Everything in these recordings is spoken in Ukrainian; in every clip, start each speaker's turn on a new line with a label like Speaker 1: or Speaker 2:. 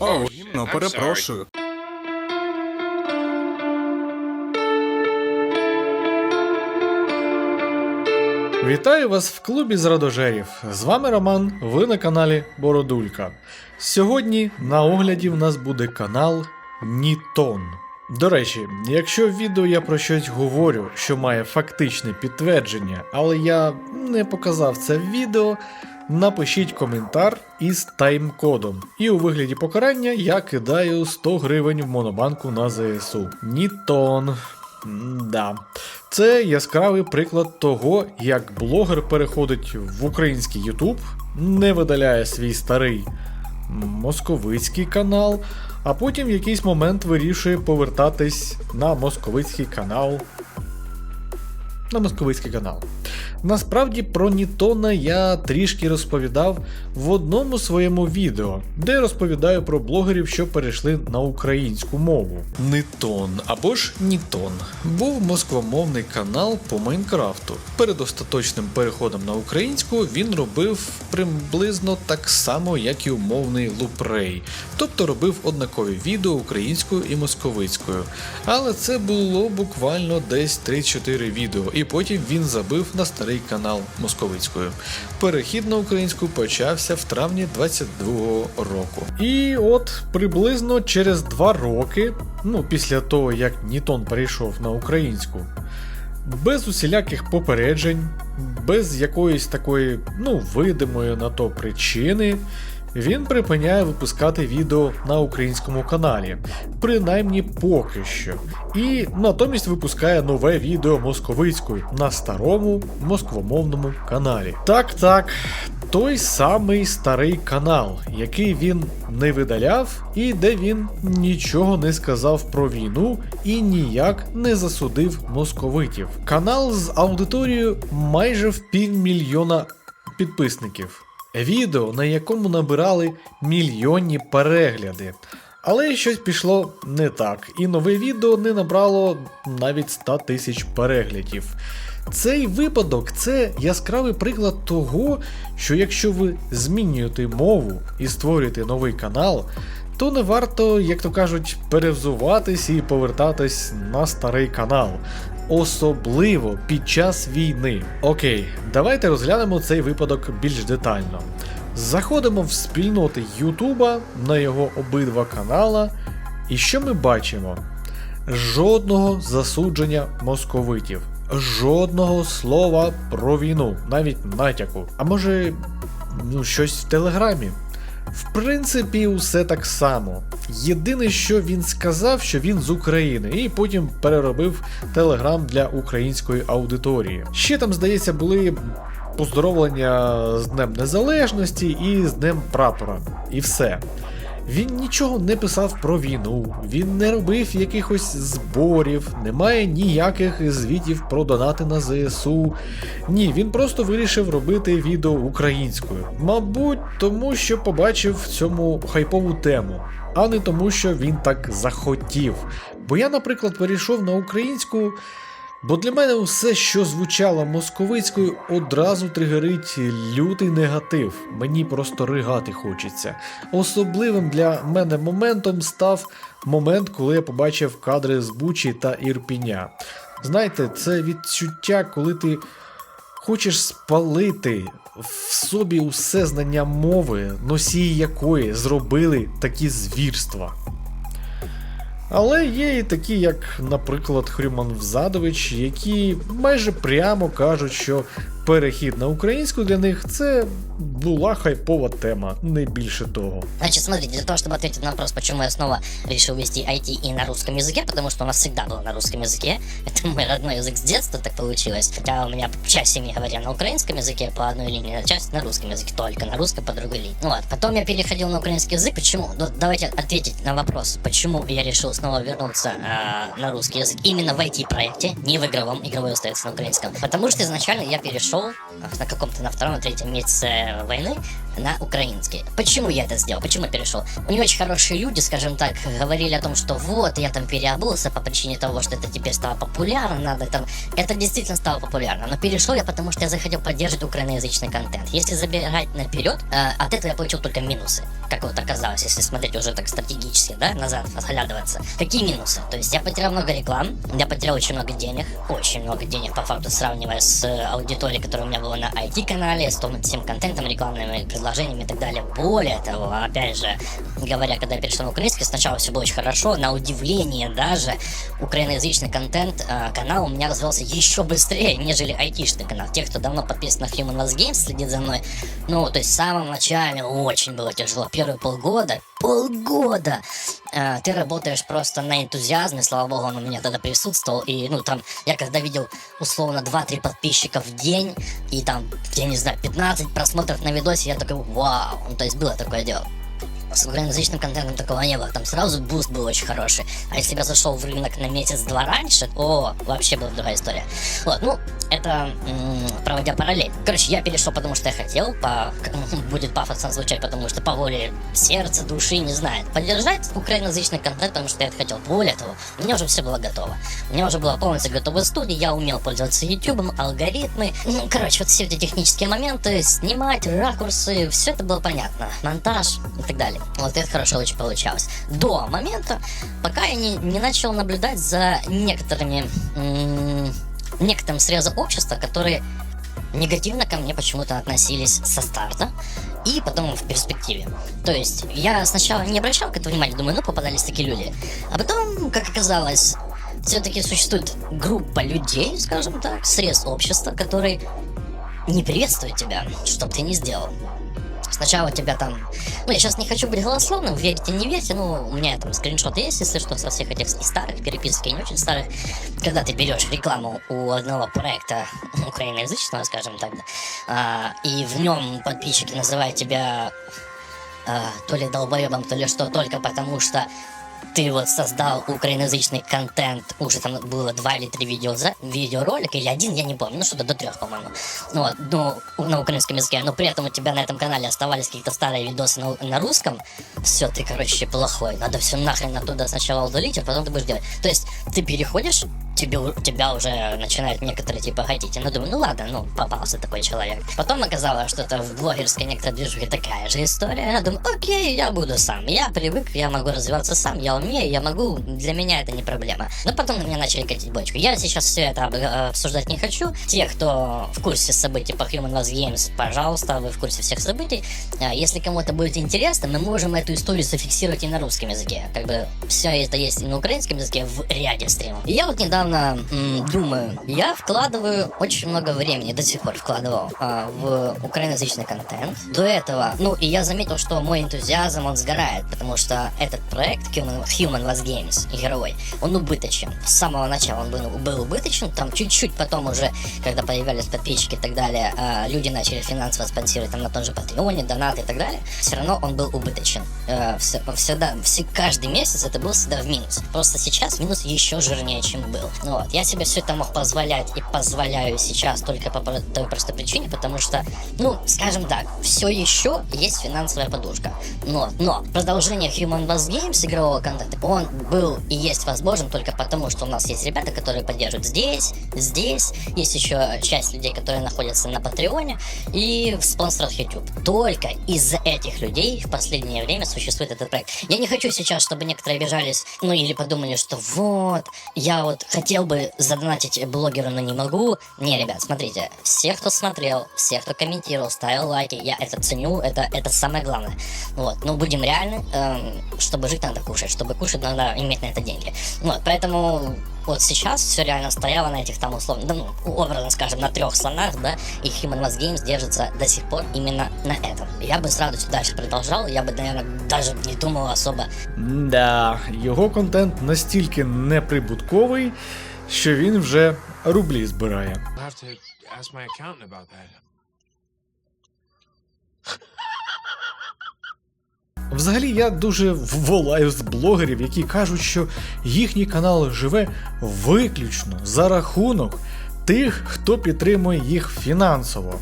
Speaker 1: О, гімно, перепрошую.
Speaker 2: Вітаю вас в клубі зрадожерів. З вами Роман, ви на каналі Бородулька. Сьогодні на огляді в нас буде канал Нітон. До речі, якщо в відео я про щось говорю, що має фактичне підтвердження, але я не показав це в відео, напишіть коментар із тайм-кодом. І у вигляді покарання я кидаю 100 гривень в монобанку на ЗСУ. Нітон. Да. Це яскравий приклад того, як блогер переходить в український YouTube, не видаляє свій старий московицький канал, а потім в якийсь момент вирішує повертатись на московицький канал. На московицький канал. Насправді про Нітона я трішки розповідав в одному своєму відео, де розповідаю про блогерів, що перейшли на українську мову. Нітон або ж Нітон був москвомовний канал по Майнкрафту. Перед остаточним переходом на українську він робив приблизно так само, як і умовний Лупрей, тобто робив однакові відео українською і московицькою. Але це було буквально десь 3-4 відео, і потім він забив на старий канал московицькою. Перехід на українську почався в травні 22-го року. І от приблизно через 2 роки, ну після того як Нітон перейшов на українську, без усіляких попереджень, без якоїсь такої, ну, видимої на то причини, він припиняє випускати відео на українському каналі, принаймні поки що. І натомість випускає нове відео московицькою на старому москвомовному каналі. Так, так, той самий старий канал, який він не видаляв, і де він нічого не сказав про війну і ніяк не засудив московитів. Канал з аудиторією майже в півмільйона підписників. Відео, на якому набирали мільйонні перегляди. Але щось пішло не так, і нове відео не набрало навіть 100 тисяч переглядів. Цей випадок це яскравий приклад того, що якщо ви змінюєте мову і створюєте новий канал, то не варто, як то кажуть, перевзуватись і повертатись на старий канал. Особливо під час війни. Окей, давайте розглянемо цей випадок більш детально. Заходимо в спільноти Ютуба на його обидва канала, і що ми бачимо? Жодного засудження московитів, жодного слова про війну, навіть натяку. А може, ну щось в телеграмі. В принципі, усе так само. Єдине, що він сказав, що він з України, і потім переробив телеграм для української аудиторії. Ще там, здається, були поздоровлення з Днем Незалежності і з Днем Прапора. І все. Він нічого не писав про війну, він не робив якихось зборів, немає ніяких звітів про донати на ЗСУ. Ні, він просто вирішив робити відео українською. Мабуть, тому що побачив в цьому хайпову тему, а не тому, що він так захотів. Бо я, наприклад, перейшов на українську. Бо для мене усе, що звучало московицькою, одразу тригерить лютий негатив. Мені просто ригати хочеться. Особливим для мене моментом став момент, коли я побачив кадри з Бучі та Ірпіня. Знаєте, це відчуття, коли ти хочеш спалити в собі усе знання мови, носії якої зробили такі звірства. Але є і такі, як, наприклад, Хрюман Взадович, які майже прямо кажуть, що перехід на українську для них це була хайпова тема, не більше того.
Speaker 3: Значит, смотрите, для того, чтобы ответить на вопрос, почему я снова решил вести IT и на русском языке, потому что у нас всегда было на русском языке. Это мой родной язык с детства так получилось. Хотя у меня часть семьи говоря на украинском языке по одной линии, а часть на русском языке, только на русском по другой линии. Ну вот, потом я переходил на украинский язык. Почему? Ну, давайте ответить на вопрос, почему я решил снова вернуться э, на русский язык именно в IT-проекте, не в игровом, игровой остается на украинском. Потому что изначально я перешел перешел на каком-то на втором, третьем месяце войны на украинский. Почему я это сделал? Почему перешел? У него очень хорошие люди, скажем так, говорили о том, что вот, я там переобулся по причине того, что это теперь стало популярно, надо там... Это действительно стало популярно, но перешел я потому, что я захотел поддерживать украиноязычный контент. Если забирать наперед, э, от этого я получил только минусы, как вот оказалось, если смотреть уже так стратегически, да, назад, оглядываться. Какие минусы? То есть я потерял много реклам, я потерял очень много денег, очень много денег по факту, сравнивая с э, аудиторией, которая у меня была на IT-канале, с том всем контентом, рекламными предложениями и так далее. Более того, опять же, говоря, когда я перешел на украинский, сначала все было очень хорошо, на удивление даже, украиноязычный контент, э, канал у меня развивался еще быстрее, нежели айтишный канал. Те, кто давно подписан на Human Last Games, следит за мной, ну, то есть в самом начале очень было тяжело. Первые полгода, полгода э, ты работаешь просто на энтузиазме, слава богу, он у меня тогда присутствовал, и, ну, там, я когда видел, условно, 2-3 подписчика в день, и там, я не знаю, 15 просмотров на видосе, я такой, вау, ну, то есть было такое дело. С украиноязычным контентом такого не было. Там сразу буст был очень хороший. А если бы я зашел в рынок на месяц-два раньше, о, вообще была другая история. Вот, ну, это проводя параллель. Короче, я перешел, потому что я хотел, по, будет пафосно звучать, потому что по воле сердца, души, не знаю, поддержать украиноязычный контент, потому что я это хотел. Более того, у меня уже все было готово. У меня уже была полностью готова студия, я умел пользоваться YouTube, алгоритмы. Ну, короче, вот все эти технические моменты, снимать, ракурсы, все это было понятно. Монтаж и так далее. Вот это хорошо очень получалось. До момента, пока я не, не начал наблюдать за некоторыми некоторым срезом общества, которые негативно ко мне почему-то относились со старта и потом в перспективе. То есть я сначала не обращал к этому внимания, думаю, ну попадались такие люди. А потом, как оказалось, все-таки существует группа людей, скажем так, срез общества, который не приветствует тебя, что ты ни сделал. Сначала тебя там... Ну, я сейчас не хочу быть голословным, верьте, не верьте, ну, у меня там скриншот есть, если что, со всех этих и старых переписок, и не очень старых. Когда ты берешь рекламу у одного проекта украиноязычного, скажем так, а, и в нем подписчики называют тебя а, то ли долбоебом, то ли что, только потому что ты вот создал украиноязычный контент, уже там было два или три видео за, видеоролика, или один, я не помню, ну что-то до трех, по-моему. Ну, вот, ну, на украинском языке, но при этом у тебя на этом канале оставались какие-то старые видосы на, на русском, все, ты, короче, плохой, надо все нахрен оттуда сначала удалить, а потом ты будешь делать. То есть, ты переходишь, тебе, тебя уже начинают некоторые типа хотите. Ну, думаю, ну ладно, ну, попался такой человек. Потом оказалось, что это в блогерской некоторой движухе такая же история. Я думаю, окей, я буду сам. Я привык, я могу развиваться сам, я умею, я могу, для меня это не проблема. Но потом на меня начали катить бочку. Я сейчас все это об- обсуждать не хочу. Те, кто в курсе событий по Human Last Games, пожалуйста, вы в курсе всех событий. А Если кому-то будет интересно, мы можем эту историю зафиксировать и на русском языке. Как бы все это есть и на украинском языке в ряде стримов. Я вот недавно м, думаю, я вкладываю очень много времени, до сих пор вкладывал а, в украиноязычный контент. До этого, ну и я заметил, что мой энтузиазм, он сгорает, потому что этот проект Human, Human Last Games, игровой, он убыточен. С самого начала он был, был убыточен, там чуть-чуть потом уже, когда появлялись подписчики и так далее, а, люди начали финансово спонсировать там на том же Патреоне, донаты и так далее, все равно он был убыточен. Э, все- всегда, все, каждый месяц это был всегда в минус. Просто сейчас минус еще жирнее, чем был. Вот. Я себе все это мог позволять и позволяю сейчас только по той простой причине, потому что, ну, скажем так, все еще есть финансовая подушка. Но, но продолжение Human Last Games игрового контента, он был и есть возможен только потому, что у нас есть ребята, которые поддерживают здесь, здесь. Есть еще часть людей, которые находятся на Патреоне и в спонсорах YouTube. Только из-за этих людей в последнее время существует этот проект. Я не хочу сейчас, чтобы некоторые обижались, ну или подумали, что вот, я вот хотел бы задонатить блогеру, но не могу. Не, ребят, смотрите, все, кто смотрел, все, кто комментировал, ставил лайки, я это ценю, это, это самое главное. Вот, ну будем реальны, эм, чтобы жить надо кушать, чтобы кушать надо иметь на это деньги. Вот, поэтому вот сейчас все реально стояло на этих там условно, да, ну, образно скажем, на трех слонах, да, и Human Last Games держится до сих пор именно на этом. Я бы с радостью дальше продолжал, я бы, наверное, даже не думал особо
Speaker 2: Да, його контент настільки неприбутковий, що він вже рублі збирає.
Speaker 4: I'll have to ask my accountant about that.
Speaker 2: Взагалі, я дуже волаю з блогерів, які кажуть, що їхній канал живе виключно за рахунок тих, хто підтримує їх фінансово.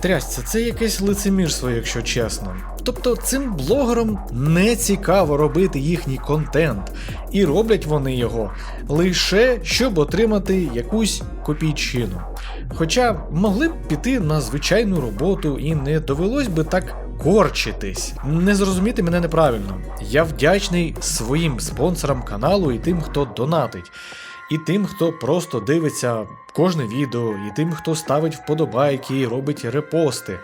Speaker 2: Трясця, це якесь лицемірство, якщо чесно. Тобто цим блогерам не цікаво робити їхній контент, і роблять вони його лише щоб отримати якусь копійчину. Хоча могли б піти на звичайну роботу і не довелось би так корчитись. Не зрозуміти мене неправильно. Я вдячний своїм спонсорам каналу і тим, хто донатить. І тим, хто просто дивиться кожне відео, і тим, хто ставить вподобайки і робить репости.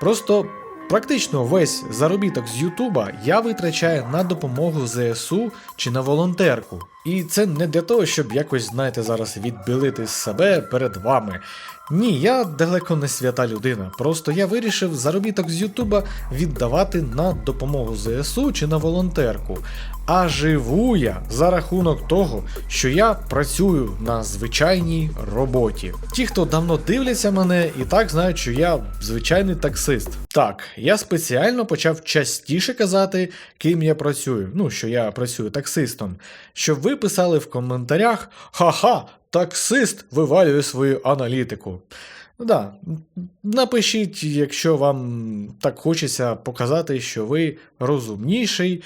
Speaker 2: Просто практично весь заробіток з Ютуба я витрачаю на допомогу ЗСУ чи на волонтерку. І це не для того, щоб якось, знаєте, зараз відбілити себе перед вами. Ні, я далеко не свята людина. Просто я вирішив заробіток з Ютуба віддавати на допомогу ЗСУ чи на волонтерку. А живу я за рахунок того, що я працюю на звичайній роботі. Ті, хто давно дивляться мене, і так знають, що я звичайний таксист. Так, я спеціально почав частіше казати, ким я працюю. Ну, що я працюю таксистом, щоб ви писали в коментарях ха-ха, таксист вивалює свою аналітику. Ну да, напишіть, якщо вам так хочеться показати, що ви розумніший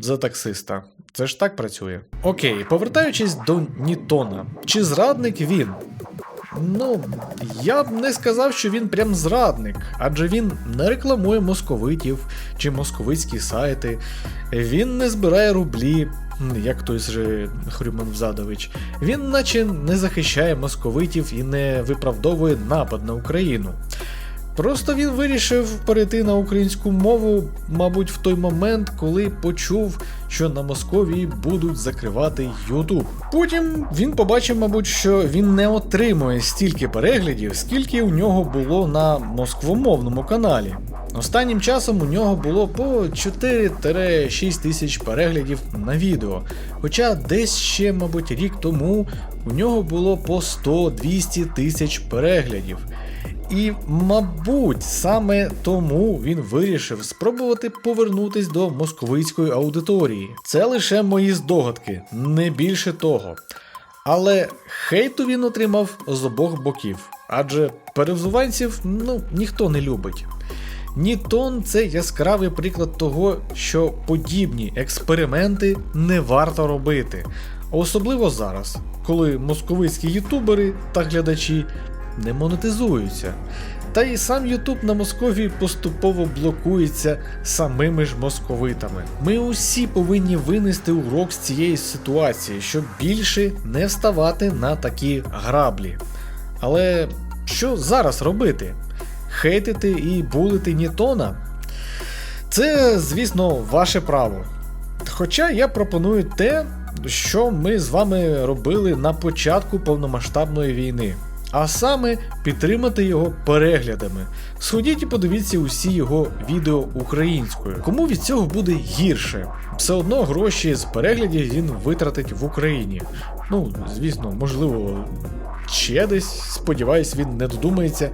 Speaker 2: за таксиста. Це ж так працює. Окей, повертаючись до Нітона. Чи зрадник він? Ну, я б не сказав, що він прям зрадник, адже він не рекламує московитів чи московицькі сайти, він не збирає рублі, як той же Хрюман Взадович. Він наче не захищає московитів і не виправдовує напад на Україну. Просто він вирішив перейти на українську мову, мабуть, в той момент, коли почув, що на Московії будуть закривати Ютуб. Потім він побачив, мабуть, що він не отримує стільки переглядів, скільки у нього було на москвомовному каналі. Останнім часом у нього було по 4-6 тисяч переглядів на відео. Хоча десь ще, мабуть, рік тому у нього було по 100-200 тисяч переглядів. І, мабуть, саме тому він вирішив спробувати повернутись до московицької аудиторії. Це лише мої здогадки, не більше того. Але хейту він отримав з обох боків, адже перевзуванців ну, ніхто не любить. Нітон це яскравий приклад того, що подібні експерименти не варто робити, особливо зараз, коли московицькі ютубери та глядачі не монетизуються. Та і сам Ютуб на Московії поступово блокується самими ж московитами. Ми усі повинні винести урок з цієї ситуації, щоб більше не вставати на такі граблі. Але що зараз робити? Хейтити і булити Нітона? Це, звісно, ваше право. Хоча я пропоную те, що ми з вами робили на початку повномасштабної війни. А саме підтримати його переглядами. Сходіть і подивіться усі його відео українською. Кому від цього буде гірше? Все одно гроші з переглядів він витратить в Україні. Ну, звісно, можливо, ще десь, сподіваюсь, він не додумається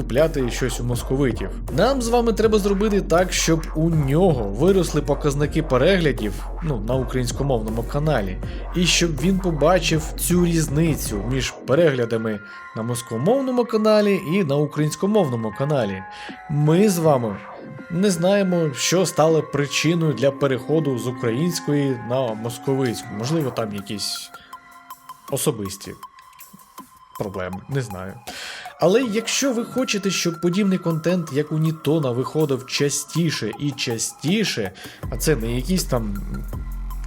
Speaker 2: купляти щось у московитів. Нам з вами треба зробити так, щоб у нього виросли показники переглядів ну, на українськомовному каналі, і щоб він побачив цю різницю між переглядами на москомовному каналі і на українськомовному каналі. Ми з вами не знаємо, що стало причиною для переходу з української на московицьку. Можливо, там якісь особисті проблеми, не знаю. Але якщо ви хочете, щоб подібний контент, як у Нітона, виходив частіше і частіше, а це не якісь там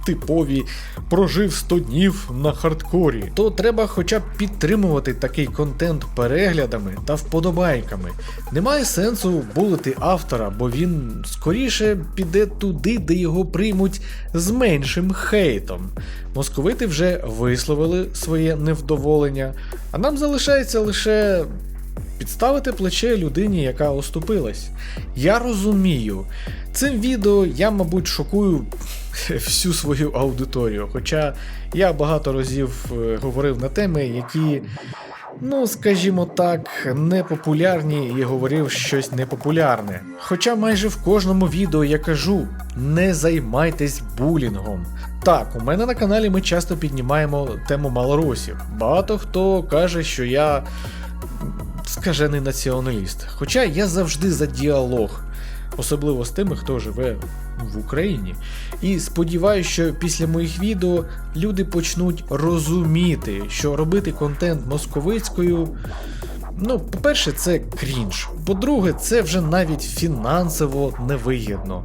Speaker 2: типові прожив 100 днів на хардкорі, то треба хоча б підтримувати такий контент переглядами та вподобайками. Немає сенсу булити автора, бо він скоріше піде туди, де його приймуть з меншим хейтом. Московити вже висловили своє невдоволення, а нам залишається лише підставити плече людині, яка оступилась. Я розумію, цим відео я, мабуть, шокую всю свою аудиторію. Хоча я багато разів е, говорив на теми, які ну скажімо так, непопулярні і говорив щось непопулярне. Хоча майже в кожному відео я кажу: не займайтесь булінгом. Так, у мене на каналі ми часто піднімаємо тему малорусів. Багато хто каже, що я скажений націоналіст. Хоча я завжди за діалог, особливо з тими, хто живе в Україні. І сподіваюся, що після моїх відео люди почнуть розуміти, що робити контент московицькою. Ну, по-перше, це крінж. По-друге, це вже навіть фінансово невигідно.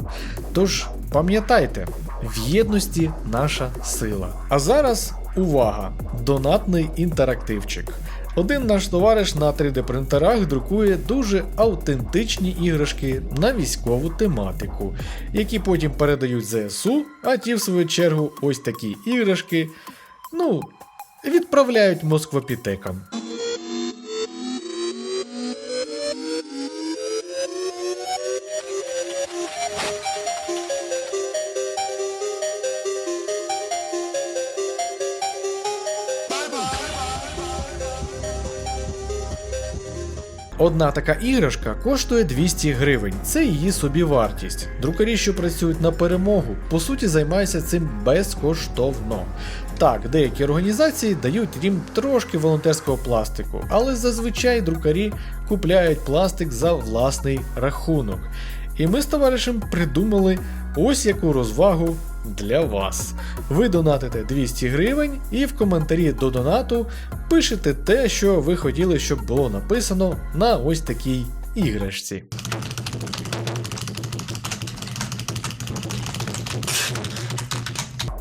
Speaker 2: Тож пам'ятайте, в єдності наша сила. А зараз увага! Донатний інтерактивчик. Один наш товариш на 3D принтерах друкує дуже автентичні іграшки на військову тематику, які потім передають ЗСУ, а ті, в свою чергу, ось такі іграшки, ну, відправляють москвопітекам. Одна така іграшка коштує 200 гривень, це її собівартість. Друкарі, що працюють на перемогу, по суті займаються цим безкоштовно. Так, деякі організації дають їм трошки волонтерського пластику, але зазвичай друкарі купляють пластик за власний рахунок. І ми з товаришем придумали ось яку розвагу для вас. Ви донатите 200 гривень і в коментарі до донату пишете те, що ви хотіли, щоб було написано на ось такій іграшці.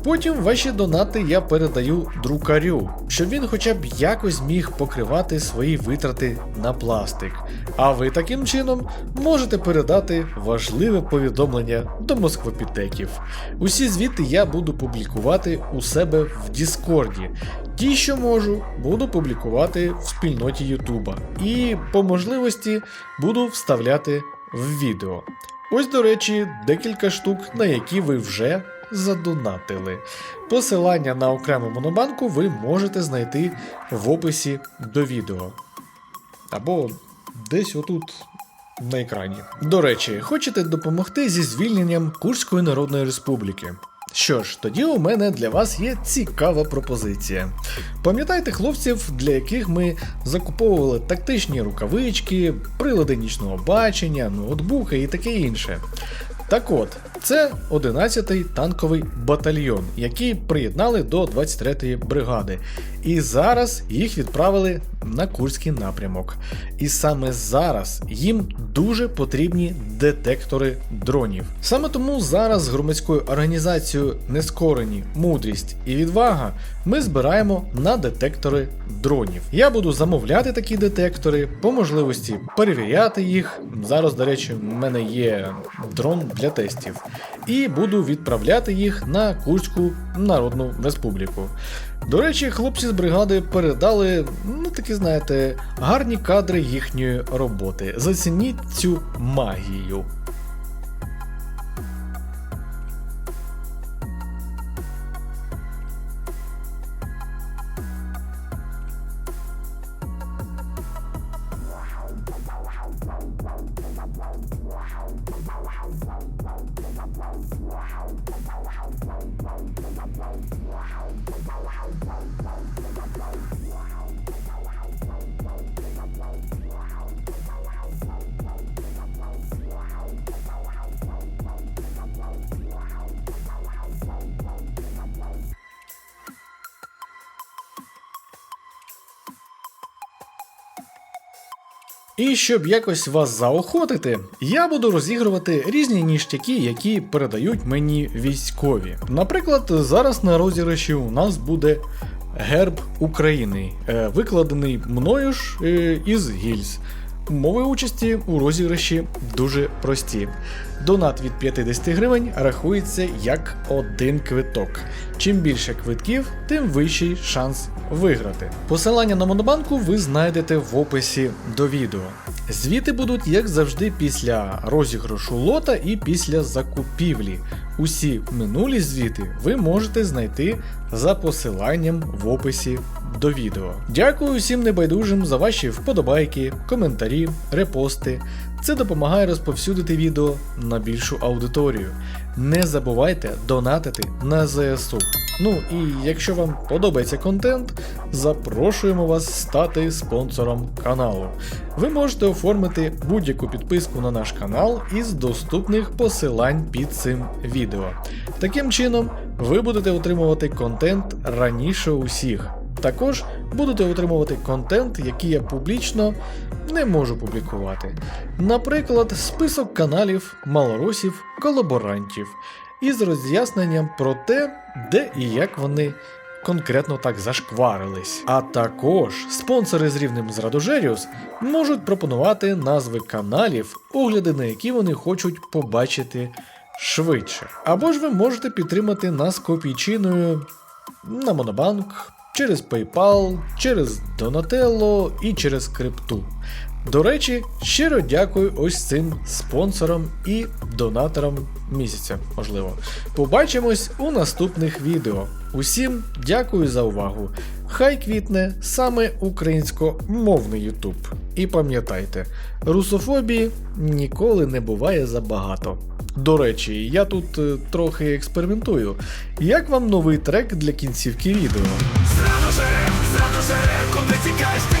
Speaker 2: Потім ваші донати я передаю друкарю, щоб він хоча б якось міг покривати свої витрати на пластик. А ви таким чином можете передати важливе повідомлення до москвопітеків. Усі звіти я буду публікувати у себе в Діскорді. Ті, що можу, буду публікувати в спільноті Ютуба. І по можливості буду вставляти в відео. Ось, до речі, декілька штук, на які ви вже задонатили. Посилання на окрему монобанку ви можете знайти в описі до відео. Або десь отут на екрані. До речі, хочете допомогти зі звільненням Курської Народної Республіки? Що ж, тоді у мене для вас є цікава пропозиція. Пам'ятаєте хлопців, для яких ми закуповували тактичні рукавички, прилади нічного бачення, ноутбуки і таке інше. Так от, це 11-й танковий батальйон, який приєднали до 23-ї бригади. І зараз їх відправили на Курський напрямок. І саме зараз їм дуже потрібні детектори дронів. Саме тому зараз громадською організацією Нескорені, мудрість і відвага ми збираємо на детектори дронів. Я буду замовляти такі детектори, по можливості перевіряти їх. Зараз, до речі, в мене є дрон для тестів. І буду відправляти їх на Курську Народну Республіку. До речі, хлопці з бригади передали, ну такі знаєте, гарні кадри їхньої роботи. Зацініть цю магію. І щоб якось вас заохотити, я буду розігрувати різні ніштяки, які передають мені військові. Наприклад, зараз на розіграші у нас буде герб України, е, викладений мною ж е, із гільз. Умови участі у розіграші дуже прості. Донат від 50 гривень рахується як один квиток. Чим більше квитків, тим вищий шанс виграти. Посилання на монобанку ви знайдете в описі до відео. Звіти будуть, як завжди, після розіграшу лота і після закупівлі. Усі минулі звіти ви можете знайти за посиланням в описі до відео. Дякую всім небайдужим за ваші вподобайки, коментарі, репости. Це допомагає розповсюдити відео на більшу аудиторію. Не забувайте донатити на ЗСУ. Ну і якщо вам подобається контент, запрошуємо вас стати спонсором каналу. Ви можете оформити будь-яку підписку на наш канал із доступних посилань під цим відео. Таким чином, ви будете отримувати контент раніше усіх. Також будете отримувати контент, який я публічно не можу публікувати. Наприклад, список каналів малорусів колаборантів із роз'ясненням про те, де і як вони конкретно так зашкварились. А також спонсори з рівнем з Радожеріус можуть пропонувати назви каналів, огляди на які вони хочуть побачити швидше. Або ж ви можете підтримати нас копійчиною на Монобанк, через PayPal, через Donatello і через крипту. До речі, щиро дякую ось цим спонсорам і донаторам місяця, можливо. Побачимось у наступних відео. Усім дякую за увагу. Хай квітне саме українськомовний Ютуб. І пам'ятайте, русофобії ніколи не буває забагато. До речі, я тут е, трохи експериментую. Як вам новий трек для кінцівки відео?
Speaker 5: Зразу же,